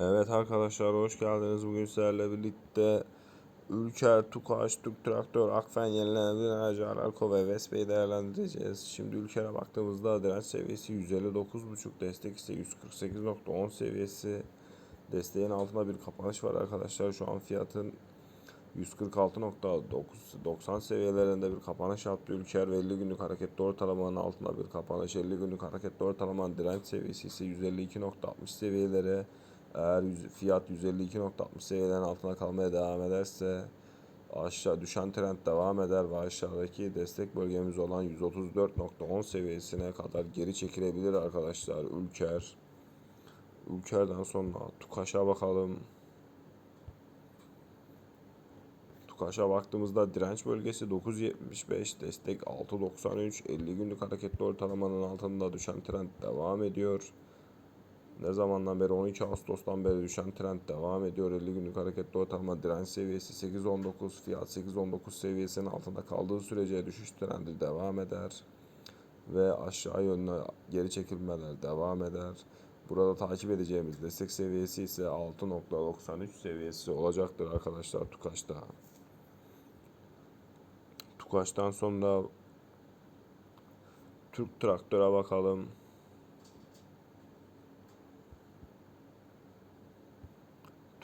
Evet arkadaşlar hoş geldiniz. Bugün sizlerle birlikte Ülker, Tukaş, Türk Traktör, Akfen, Yenilenebilir Enerji, Ararko ve Vespe'yi değerlendireceğiz. Şimdi Ülker'e baktığımızda direnç seviyesi 159.5, destek ise 148.10 seviyesi. Desteğin altında bir kapanış var arkadaşlar. Şu an fiyatın 146.90 seviyelerinde bir kapanış yaptı. Ülker ve 50 günlük hareketli ortalamanın altında bir kapanış. 50 günlük hareketli ortalamanın direnç seviyesi ise 152.60 seviyelere. Eğer fiyat 152.60 seviyelerin altına kalmaya devam ederse aşağı düşen trend devam eder ve aşağıdaki destek bölgemiz olan 134.10 seviyesine kadar geri çekilebilir arkadaşlar. Ülker. Ülker'den sonra Tukaş'a bakalım. Tukaş'a baktığımızda direnç bölgesi 9.75, destek 6.93, 50 günlük hareketli ortalamanın altında düşen trend devam ediyor. Ne zamandan beri 12 Ağustos'tan beri düşen trend devam ediyor. 50 günlük hareketli ortalama direnç seviyesi 8.19, fiyat 8.19 seviyesinin altında kaldığı sürece düşüş trendi devam eder. Ve aşağı yönlü geri çekilmeler devam eder. Burada takip edeceğimiz destek seviyesi ise 6.93 seviyesi olacaktır arkadaşlar Tukaş'ta. Tukaş'tan sonra Türk Traktör'e bakalım.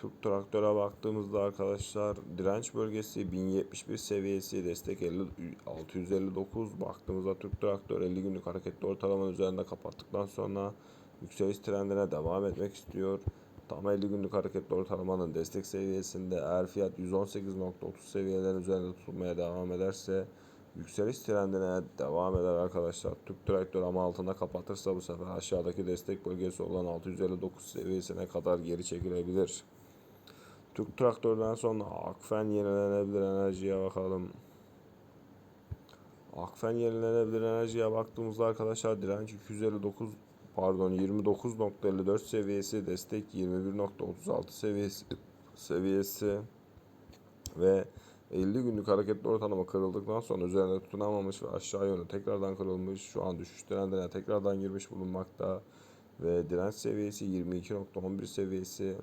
Türk Traktör'e baktığımızda arkadaşlar direnç bölgesi 1071 seviyesi destek 50, 659 baktığımızda Türk Traktör 50 günlük hareketli ortalamanın üzerinde kapattıktan sonra yükseliş trendine devam etmek istiyor. Tam 50 günlük hareketli ortalamanın destek seviyesinde eğer fiyat 118.30 seviyelerin üzerinde tutulmaya devam ederse yükseliş trendine devam eder arkadaşlar. Türk Traktör ama altında kapatırsa bu sefer aşağıdaki destek bölgesi olan 659 seviyesine kadar geri çekilebilir. Türk Traktör'den sonra Akfen yenilenebilir enerjiye bakalım. Akfen yenilenebilir enerjiye baktığımızda arkadaşlar direnç 259 pardon 29.54 seviyesi destek 21.36 seviyesi seviyesi ve 50 günlük hareketli ortalama kırıldıktan sonra üzerinde tutunamamış ve aşağı yönlü tekrardan kırılmış. Şu an düşüş trendine tekrardan girmiş bulunmakta ve direnç seviyesi 22.11 seviyesi.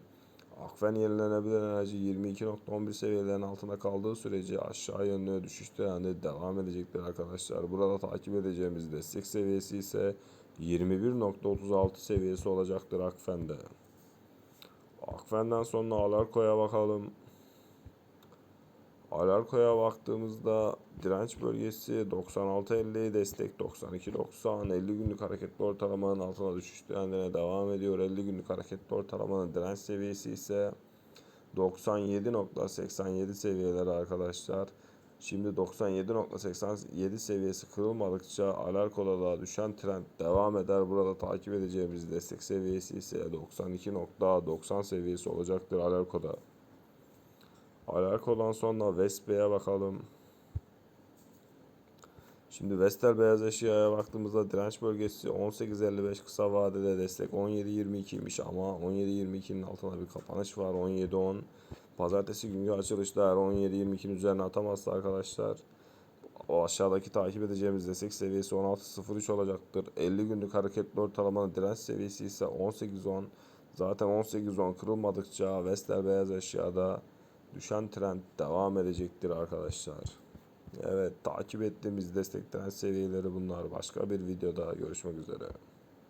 Akfen yenilenebilir enerji 22.11 seviyelerin altında kaldığı sürece aşağı yönlü düşüş trendi devam edecektir arkadaşlar. Burada takip edeceğimiz destek seviyesi ise 21.36 seviyesi olacaktır Akfen'de. Akfen'den sonra Alarko'ya bakalım. Alarko'ya baktığımızda direnç bölgesi 96.50 destek 92.90 50 günlük hareketli ortalamanın altına düşüş trendine devam ediyor. 50 günlük hareketli ortalamanın direnç seviyesi ise 97.87 seviyeleri arkadaşlar. Şimdi 97.87 seviyesi kırılmadıkça Alarko'da da düşen trend devam eder. Burada takip edeceğimiz destek seviyesi ise 92.90 seviyesi olacaktır Alarko'da. Alarko'dan sonra Vespe'ye bakalım. Şimdi Vestel beyaz eşyaya baktığımızda direnç bölgesi 18.55 kısa vadede destek 17.22'ymiş ama 17.22'nin altında bir kapanış var 17.10 Pazartesi günkü açılışta eğer 17.22'nin üzerine atamazsa arkadaşlar o aşağıdaki takip edeceğimiz destek seviyesi 16.03 olacaktır. 50 günlük hareketli ortalamanın direnç seviyesi ise 18.10 zaten 18.10 kırılmadıkça Vestel beyaz eşyada düşen trend devam edecektir arkadaşlar. Evet takip ettiğimiz destek trend seviyeleri bunlar. Başka bir videoda görüşmek üzere.